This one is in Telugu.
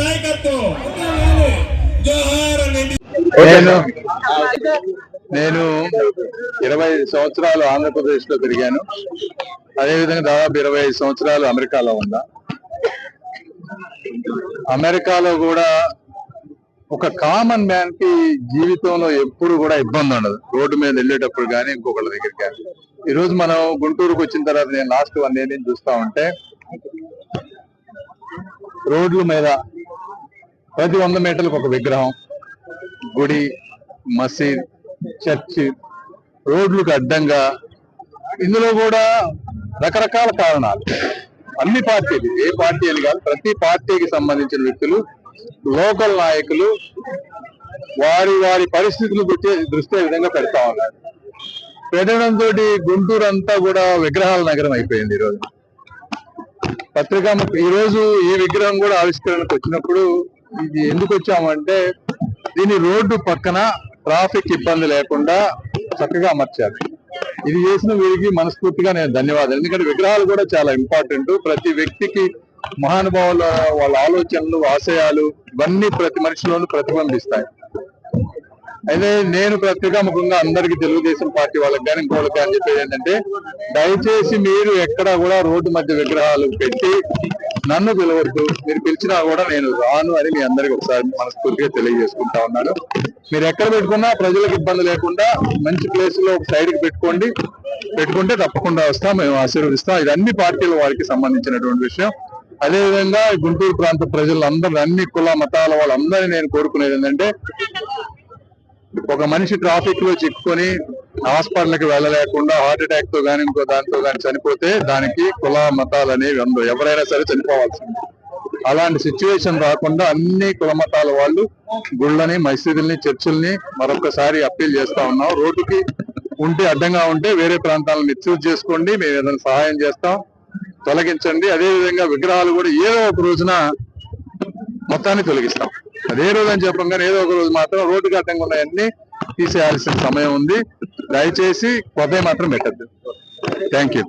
నాయకత్వం. జోహార్ నేను నేను ఇరవై ఐదు సంవత్సరాలు ఆంధ్రప్రదేశ్లో పెరిగాను. అదేవిధంగా దాదాపు ఇరవై ఐదు సంవత్సరాలు అమెరికాలో ఉన్నా. అమెరికాలో కూడా ఒక కామన్ మ్యాన్కి జీవితంలో ఎప్పుడు కూడా ఇబ్బంది ఉండదు. రోడ్డు మీద వెళ్ళేటప్పుడు కానీ ఇంకొకళ్ళ దగ్గరికి కానీ ఈ రోజు మనం గుంటూరుకు వచ్చిన తర్వాత నేను లాస్ట్ వన్ ఇయర్ నుంచి చూస్తా ఉంటే రోడ్ల మీద ప్రతి వంద మీటర్లకు ఒక విగ్రహం గుడి మసీద్ చర్చి రోడ్లకు అడ్డంగా. ఇందులో కూడా రకరకాల కారణాలు. అన్ని పార్టీలు ఏ పార్టీ అని కాదు ప్రతి పార్టీకి సంబంధించిన వ్యక్తులు లోకల్ నాయకులు వారి వారి పరిస్థితులు పెట్టే దృష్టి విధంగా పెడతా ఉన్నారు. పెట్టడంతో గుంటూరు అంతా కూడా విగ్రహాల నగరం అయిపోయింది ఈరోజు. పత్రికా ఈరోజు ఈ ఈ విగ్రహం కూడా ఆవిష్కరణకు వచ్చినప్పుడు ఇది ఎందుకు వచ్చామంటే దీని రోడ్డు పక్కన ట్రాఫిక్ ఇబ్బంది లేకుండా చక్కగా అమర్చారు. ఇది చేసిన వీరికి మనస్ఫూర్తిగా నేను ధన్యవాదాలు. ఎందుకంటే విగ్రహాలు కూడా చాలా ఇంపార్టెంట్ ప్రతి వ్యక్తికి మహానుభావుల వాళ్ళ ఆలోచనలు ఆశయాలు ఇవన్నీ ప్రతి మనిషిలోనూ ప్రతిబింబిస్తాయి. అయితే నేను ప్రత్యేకముఖంగా అందరికి తెలుగుదేశం పార్టీ వాళ్ళకి కానీ ఇంకోళ్ళకి కానీ చెప్పేది ఏంటంటే దయచేసి మీరు ఎక్కడా కూడా రోడ్డు మధ్య విగ్రహాలు పెట్టి నన్ను పిలవద్దు. మీరు పిలిచినా కూడా నేను రాను అని మీ అందరికి ఒకసారి మనస్ఫూర్తిగా తెలియజేసుకుంటా ఉన్నాను. మీరు ఎక్కడ పెట్టుకున్నా ప్రజలకు ఇబ్బంది లేకుండా మంచి ప్లేస్లో ఒక సైడ్కి పెట్టుకోండి. పెట్టుకుంటే తప్పకుండా వస్తాం మేము ఆశీర్వదిస్తాం. ఇది అన్ని పార్టీల వారికి సంబంధించినటువంటి విషయం. అదేవిధంగా గుంటూరు ప్రాంత ప్రజలందరూ అన్ని కుల మతాల వాళ్ళందరినీ నేను కోరుకునేది ఏంటంటే ఒక మనిషి ట్రాఫిక్లో చిక్కుకొని హాస్పిటల్కి వెళ్ళలేకుండా హార్ట్ అటాక్తో గానీ ఇంకో దాంతో గానీ చనిపోతే దానికి కుల మతాలు అనేవి ఉండవు. ఎవరైనా సరే చనిపోవాల్సింది. అలాంటి సిచ్యువేషన్ రాకుండా అన్ని కుల మతాల వాళ్ళు గుళ్ళని మసీదుల్ని చర్చిల్ని మరొకసారి అప్పీల్ చేస్తా ఉన్నాం. రోడ్డుకి ఉంటే అడ్డంగా ఉంటే వేరే ప్రాంతాలను మిస్యూజ్ చేసుకోండి. మేము ఏదైనా సహాయం చేస్తాం. తొలగించండి. అదే విధంగా విగ్రహాలు కూడా ఏదో ఒక రోజున మొత్తాన్ని తొలగిస్తాం. అదే రోజు అని చెప్పంగానే ఏదో ఒక రోజు మాత్రం రోడ్డుకి అడ్డంగా ఉన్నాయన్నీ తీసేయాల్సిన సమయం ఉంది. దయచేసి కొత్తవి మాత్రం పెట్టద్దు. Thank you